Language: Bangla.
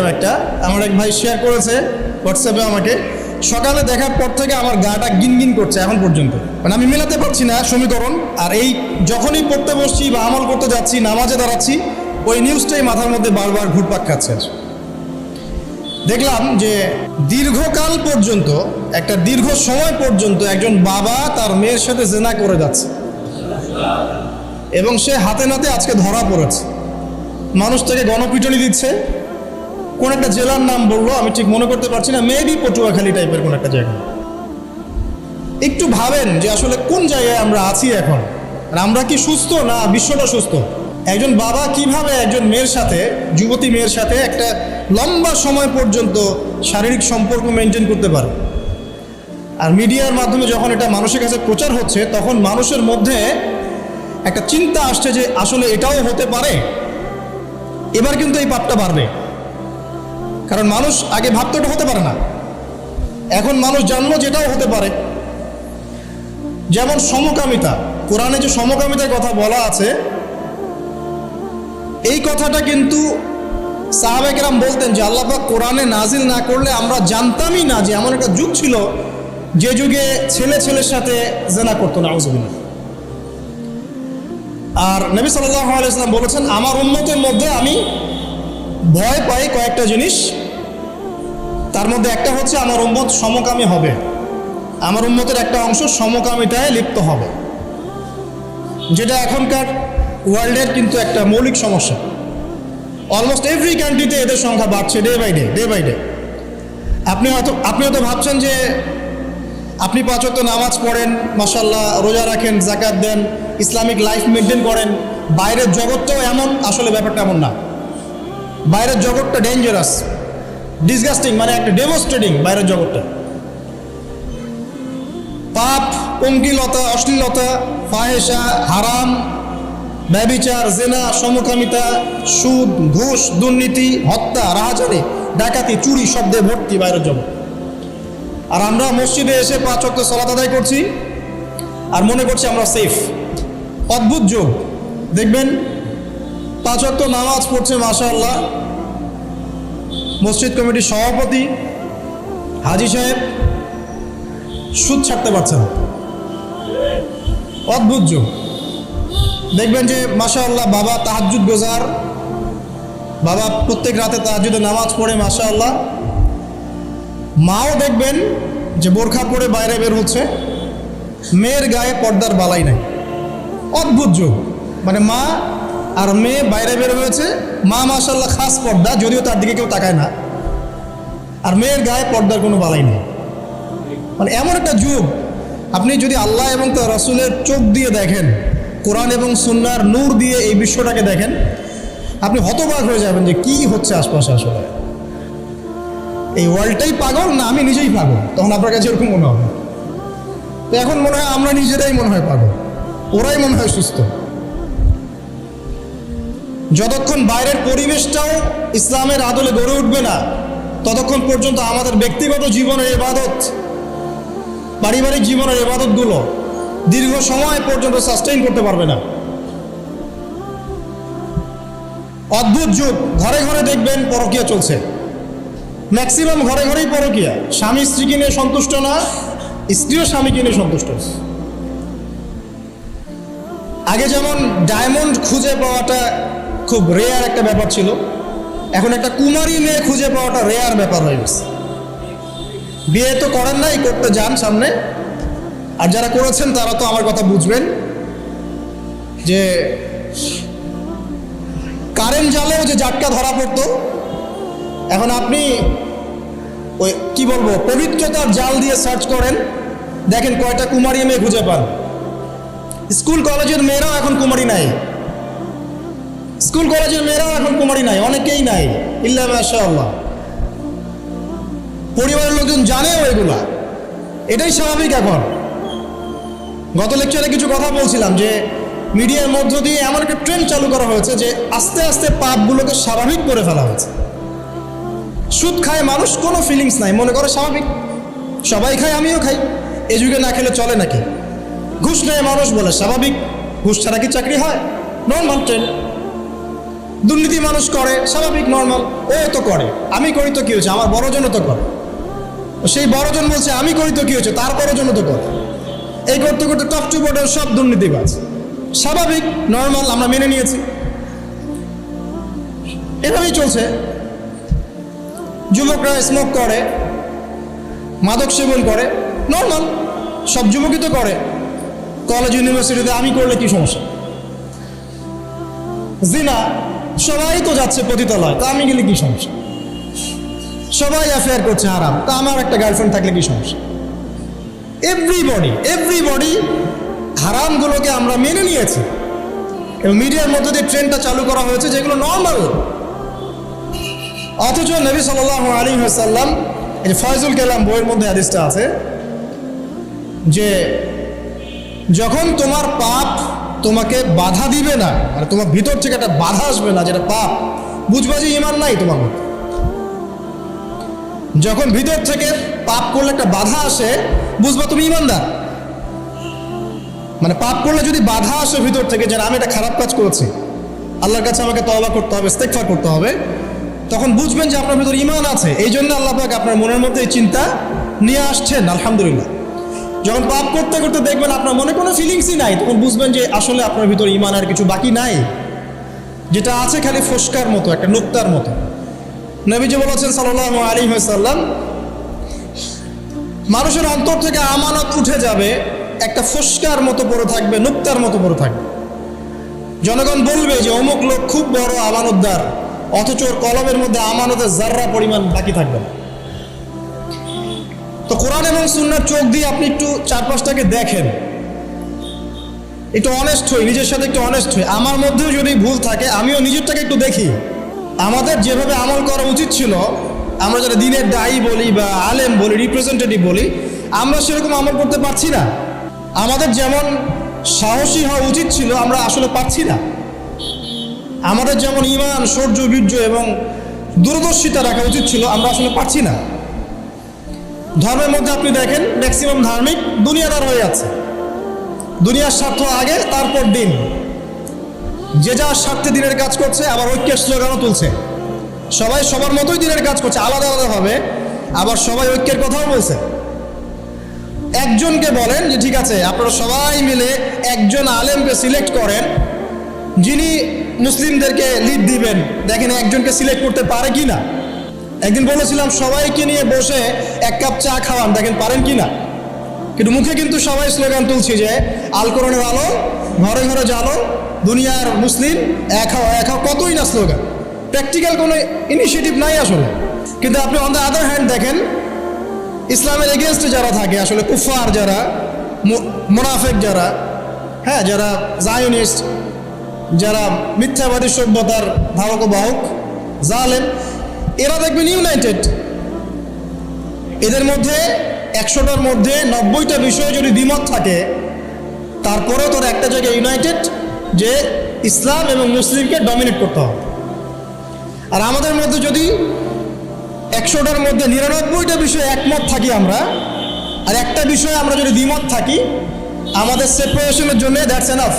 দেখলাম একটা। আমার এক ভাই শেয়ার করেছে হোয়াটসঅ্যাপে আমাকে। সকালে দেখার পর থেকে আমার গাটা গিনগিন করছে এখন পর্যন্ত। মানে আমি মেলাতে পারছি না সমীকরণ। আর এই যখনই পড়তে বসছি বা আমল করতে যাচ্ছি, নামাজে দাঁড়াচ্ছি, ওই নিউজটাই মাথার মধ্যে বারবার ঘুরপাক খাচ্ছে। দেখলাম যে দীর্ঘকাল পর্যন্ত, একটা দীর্ঘ সময় পর্যন্ত একজন বাবা তার মেয়ের সাথে জেনা করে যাচ্ছে। এবং সে হাতে নাতে আজকে ধরা পড়েছে। মানুষ তাকে গণপিটনি দিচ্ছে। কোন একটা জেলার নাম বলল, আমি ঠিক মনে করতে পারছি না মেবি পটুয়াখালী টাইপের কোন একটা জায়গা। একটু ভাবেন যে আসলে কোন জায়গায় আমরা আছি এখন? আর আমরা কি সুস্থ না বিশ্বটা সুস্থ? একজন বাবা কীভাবে একজন মেয়ের সাথে, যুবতী মেয়ের সাথে একটা লম্বা সময় পর্যন্ত শারীরিক সম্পর্ক মেনটেন করতে পারে? আর মিডিয়ার মাধ্যমে যখন এটা মানুষের কাছে প্রচার হচ্ছে, তখন মানুষের মধ্যে একটা চিন্তা আসছে যে আসলে এটাও হতে পারে? এবার কিন্তু এই পাপটা বাড়বে। কারণ মানুষ আগে ভাবতে ওটা হতে পারে না। এখন মানুষ জানলো যেটাও হতে পারে। যেমন সমকামিতা। কোরআনে যে সমকামিতার কথা বলা আছে, এই কথাটা কিন্তু সাহাবেকেরাম বলতেন যে আল্লাপাক কোরআনে নাজিল না করলে আমরা জানতামই না যে এমন একটা যুগ ছিল যে যুগে ছেলে ছেলের সাথে জেনা করতো না আউজবিল্লা আর নবী সাল্লাম বলেছেন, আমার উন্নতের মধ্যে আমি ভয় পাই কয়েকটা জিনিস। তার মধ্যে একটা হচ্ছে আমার উম্মত সমকামী হবে। আমার উন্মতের একটা অংশ সমকামিতায় লিপ্ত হবে। যেটা এখনকার ওয়ার্ল্ডের কিন্তু একটা মৌলিক সমস্যা। অলমোস্ট এভরি কান্ট্রিতে এদের সংখ্যা বাড়ছে day by day day by day আপনি হয়তো আপনি হয়তো ভাবছেন যে আপনি পাঁচত নামাজ পড়েন মাসাল্লাহ রোজা রাখেন জাকাত দেন, ইসলামিক লাইফ মেনটেন করেন, বাইরের জগৎটাও এমন, আসলে ব্যাপারটা এমন না। বাইরের জগৎটা ডেঞ্জারাস ডিসগাস্টিং মানে একটা ডেমোস্ট্রেটিং বাইরের জগৎটা। পাপ, অঙ্কিলতা, অশ্লীলতা ফাহেসা হারাম, ব্যবিচার, জেনা, সমকামিতা, সুদ, ঘুষ, দুর্নীতি, হত্যা, রাহাজানি, ডাকাতি, চুরি, শব্দে ভর্তি বাইরের জগৎ। আর আমরা মসজিদে এসে পাঁচ সলাত আদায় করছি আর মনে করছি আমরা সেফ অদ্ভুত যোগ। দেখবেন, পাঁচ নামাজ পড়ছে মাশা আল্লাহ মসজিদ কমিটির সভাপতি হাজি সাহেব সুদ ছাড়তে পারছেন অদ্ভুত যোগ। দেখবেন যে মাশা আল্লাহ বাবা তাহাজুদ গোজার, বাবা প্রত্যেক রাতে তাহাজুদে নামাজ পড়ে মাশা আল্লাহ মাও দেখবেন যে বোরখা পরে বাইরে বের হচ্ছে, মেয়ের গায়ে পর্দার বালাই নাই। অদ্ভুত যোগ। মানে মা আর মেয়ে বাইরে বের হয়েছে, মা মাশাল্লাহ খাস পর্দা, যদিও তার দিকে কেউ তাকায় না। আর মেয়ের গায়ে পর্দার কোনো বালাই নেই। মানে এমন একটা যুগ, আপনি যদি আল্লাহ এবং তার রসুলের চোখ দিয়ে দেখেন, কোরআন এবং সুন্নার নূর দিয়ে এই বিশ্বটাকে দেখেন, আপনি হতবাক হয়ে যাবেন যে কি হচ্ছে আশপাশে আসলে। এই ওয়ার্ল্ডটাই পাগল না আমি নিজেই পাগল? তখন আপনার কাছে এরকম মনে হবে। তো এখন মনে হয় আমরা নিজেরাই মনে হয় পাগল। ওরাই মনে হয় সুস্থ। যতক্ষণ বাইরের পরিবেশটাও ইসলামের আদলে গড়ে উঠবে না, ততক্ষণ পর্যন্ত আমাদের ব্যক্তিগত জীবনের এবাদত, পারিবারিক জীবনের এবাদতগুলো দীর্ঘ সময় পর্যন্ত সাস্টেইন করতে পারবে না। অদ্ভুত যুগ, ঘরে ঘরে দেখবেন পরকিয়া চলছে। ম্যাক্সিমাম ঘরে ঘরেই পরকিয়া। স্বামী স্ত্রীকে নিয়ে সন্তুষ্ট না, স্ত্রীও স্বামীকে নিয়ে সন্তুষ্ট। আগে যেমন ডায়মন্ড খুঁজে পাওয়াটা খুব রেয়ার একটা ব্যাপার ছিল। এখন একটা কুমারী মেয়ে খুঁজে পাওয়াটা রেয়ার ব্যাপার হয়ে গেছে। বিয়ে তো করেন নাই, করতে যান সামনে। আর যারা করেছেন, তারা তো আমার কথা বুঝবেন। যে কারেন্ট জালেও যে জাটকা ধরা পড়তো, এখন আপনি ওই, কি বলব, পবিত্রতার জাল দিয়ে সার্চ করেন, দেখেন কয়টা কুমারী মেয়ে খুঁজে পান। স্কুল, কলেজের মেয়েরাও এখন কুমারী নাই। স্কুল কলেজের মেয়েরাও এখন কুমারী নাই, অনেকেই নাই, ইল্লা মাশাআল্লাহ। পরিবারের লোকজন জানেও এগুলা এটাই স্বাভাবিক এখন। গত লেকচারে কিছু কথা বলছিলাম যে, মিডিয়ার মধ্য দিয়ে এমন একটা ট্রেন্ড চালু করা হয়েছে যে, আস্তে আস্তে পাপগুলোকে স্বাভাবিক করে ফেলা হয়েছে। সুদ খায় মানুষ, কোনো ফিলিংস নাই, মনে করে স্বাভাবিক। সবাই খায়, আমিও খাই। এ যুগে না খেলে চলে নাকি? ঘুষ নেয় মানুষ বলে, স্বাভাবিক। ঘুষ ছাড়া কি চাকরি হয়? নর্মাল ট্রেন্ড দুর্নীতি মানুষ করে, স্বাভাবিক নর্মাল ও তো করে। আমি করি তো কি হয়েছে? আমার বড়জনও তো করে। সেই বড়জন বলছে, আমি করি তো কি হয়েছে? তার বড়জনও তো করে। এই করতে করতে টপ টু বটন সব দুর্নীতিবাজ। স্বাভাবিক নর্মাল আমরা মেনে নিয়েছি। এভাবেই চলছে। যুবকরা স্মোক করে, মাদক সেবন করে নর্মাল সব যুবকই তো করে। কলেজ ইউনিভার্সিটিতে আমি করলে কি সমস্যা? জিনা সবাই তো যাচ্ছে পতিতালয়, তা আমি গেলে কি সমস্যা? সবাই অ্যাফেয়ার করছে আরাম তা আমার একটা গার্লফ্রেন্ড থাকলে কি সমস্যা? এভরিবডি এভরিবডি হারামগুলোকে আমরা মেনে নিয়েছি। এবং মিডিয়ার মধ্যে দিয়ে ট্রেনটা চালু করা হয়েছে যেগুলো নর্মাল অথচ নবী সাল আলী সাল্লাম এই যে ফয়জুল কালাম বইয়ের মধ্যে হাদিসটা আছে যে, যখন তোমার পাপ তোমাকে বাধা দিবে না মানে তোমার ভিতর থেকে একটা বাধা আসবে না, যেটা পাপ, বুঝবা যে ইমান নাই তোমার মধ্যে। যখন ভিতর থেকে পাপ করলে একটা বাধা আসে, বুঝবা তুমি ইমানদার। মানে পাপ করলে যদি বাধা আসে ভিতর থেকে যে আমি একটা খারাপ কাজ করেছি, আল্লাহর কাছে আমাকে তওবা করতে হবে, ইস্তেগফার করতে হবে, তখন বুঝবেন যে আপনার ভিতর ইমান আছে। এই জন্য আল্লাহ পাক আপনার মনের মধ্যে এই চিন্তা নিয়ে আসছেন, আলহামদুলিল্লাহ। যখন পাপ করতে করতে দেখবেন আপনার মনে কোনো ফিলিংসই নাই, তখন বুঝবেন যে আসলে আপনার ভিতর ইমান আর কিছু বাকি নাই। যেটা আছে খালি ফস্কার মতো, একটা নুক্তার মতো। নবীজি বলেছেন সাল্লাহ আলী সাল্লাম মানুষের অন্তর থেকে আমানত উঠে যাবে, একটা ফস্কার মতো পড়ে থাকবে, নুক্তার মতো পড়ে থাকবে। জনগণ বলবে যে অমুক লোক খুব বড় আমানতদার, অথচ ওর কলমের মধ্যে আমানতের জাররা পরিমাণ বাকি থাকবে না। এবং সুন্নার চোখ দিয়ে আপনি একটু চারপাশটাকে দেখেন। একটু অনেস্ট হই, নিজের সাথে একটু অনেস্ট হই। আমার মধ্যেও যদি ভুল থাকে, আমিও নিজেরটাকে একটু দেখি। আমাদের যেভাবে আমল করা উচিত ছিল, আমরা যারা দিনের দায়ী বলি বা আলেম বলি রিপ্রেজেন্টেটিভ বলি, আমরা সেরকম আমল করতে পারছি না। আমাদের যেমন সাহসী হওয়া উচিত ছিল, আমরা আসলে পারছি না। আমাদের যেমন ইমান শৌর্য বীর্য এবং দূরদর্শিতা রাখা উচিত ছিল, আমরা আসলে পারছি না। ধর্মের মধ্যে আপনি দেখেন ম্যাক্সিমাম ধার্মিক দুনিয়াদার হয়ে আছে। দুনিয়ার স্বার্থ আগে, তারপর দিন। যে যার স্বার্থে দিনের কাজ করছে, আবার ঐক্যের স্লোগানও তুলছে। সবাই সবার মতোই দিনের কাজ করছে, আলাদা আলাদাভাবে আবার সবাই ঐক্যের কথাও বলছে। একজনকে বলেন যে, ঠিক আছে, আপনারা সবাই মিলে একজন আলেমকে সিলেক্ট করেন, যিনি মুসলিমদেরকে লিড দিবেন। দেখেন একজনকে সিলেক্ট করতে পারে কি না একদিন বলেছিলাম, সবাইকে নিয়ে বসে এক কাপ চা খাওয়ান। দেখেন, পারেন কি না? কিন্তু মুখে কিন্তু সবাই স্লোগান তুলছি যে, আল কোরআনের আলো, ঘরে ঘরে জালো দুনিয়ার মুসলিম, এক হও এক হও। কতই না স্লোগান। প্র্যাকটিক্যাল কোনো ইনিশিয়েটিভ নাই আসলে। কিন্তু আপনি অন দ্য আদার হ্যান্ড দেখেন, ইসলামের এগেনস্টে যারা থাকে, আসলে কুফার যারা মুনাফেক যারা হ্যাঁ যারা জায়নিস্ট যারা মিথ্যাবাদী সভ্যতার ধারক বাহক, জালেম এরা দেখবেন ইউনাইটেড এদের মধ্যে একশোটার মধ্যে নব্বইটা বিষয়ে যদি দ্বিমত থাকে, তারপরেও তোর একটা জায়গায় ইউনাইটেড যে ইসলাম এবং মুসলিমকে ডমিনেট করতে হবে। আর আমাদের মধ্যে যদি একশোটার মধ্যে নিরানব্বইটা বিষয়ে একমত থাকি আমরা, আর একটা বিষয়ে আমরা যদি দ্বিমত থাকি, আমাদের সেপারেশনের জন্য দ্যাটস এনাফ